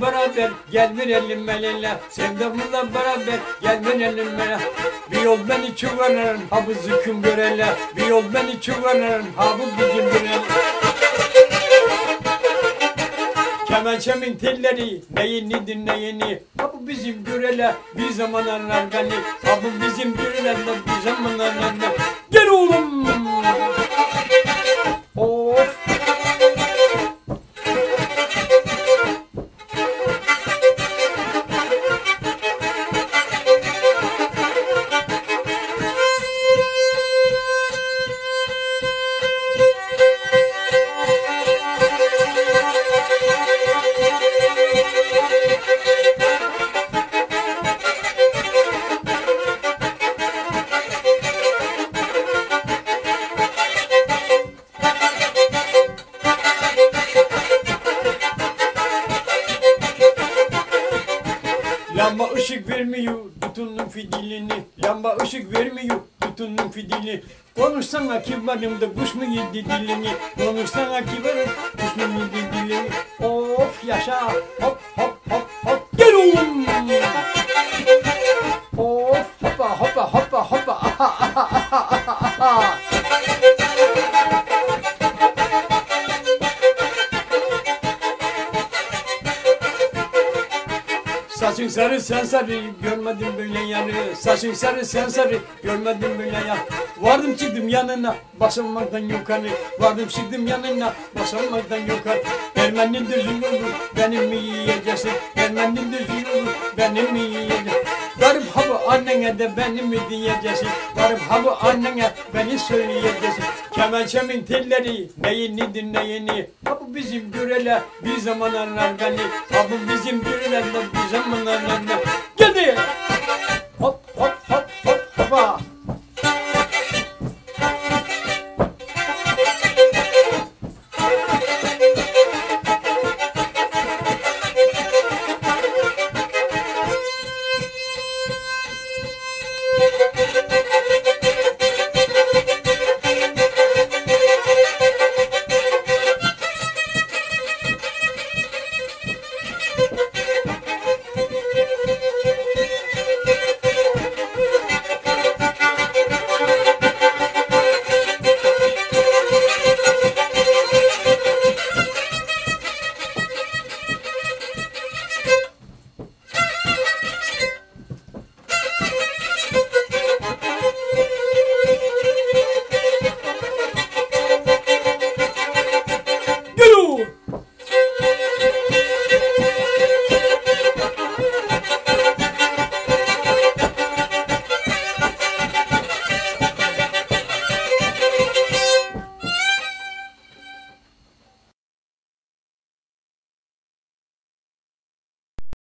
beraber gel verelim el ele Sevdamla beraber gel verelim el ele Bir yol beni çuvarırın ha bu zıkkım görele Bir yol beni çuvarırın ha bu bizim görele Kemençemin telleri neyini Ha bu bizim görele bir zaman arar beni Ha bu bizim görele bir zaman arar Lamba ışık vermiyor tutunun fidilini Lamba ışık vermiyor tutunun fidilini Konuşsana kibarım da kuş mu yedi dilini? Konuşsana kibarım kuş mu yedi dilini? Of yaşa. Hop hop Saçın sarı sen sarı. Görmedim böyle yarı Saçın sarı sen sarı. Görmedim böyle ya. Vardım çıktım yanına. Basamaktan yukarı. Vardım çıktım yanına. Basamaktan yukarı. Ermenin düzü olur benim mi yiyeceksin? Ermenin düzü olur benim mi yiyeceksin? Varıp ha bu annene de beni mi diyeceksin? Varıp ha bu annene beni söyleyeceksin Kemençemin telleri neyini dinleyini Ha bu bizim görele bir zamanlar gani Ha bu bizim görele bir zamanlar gani Gel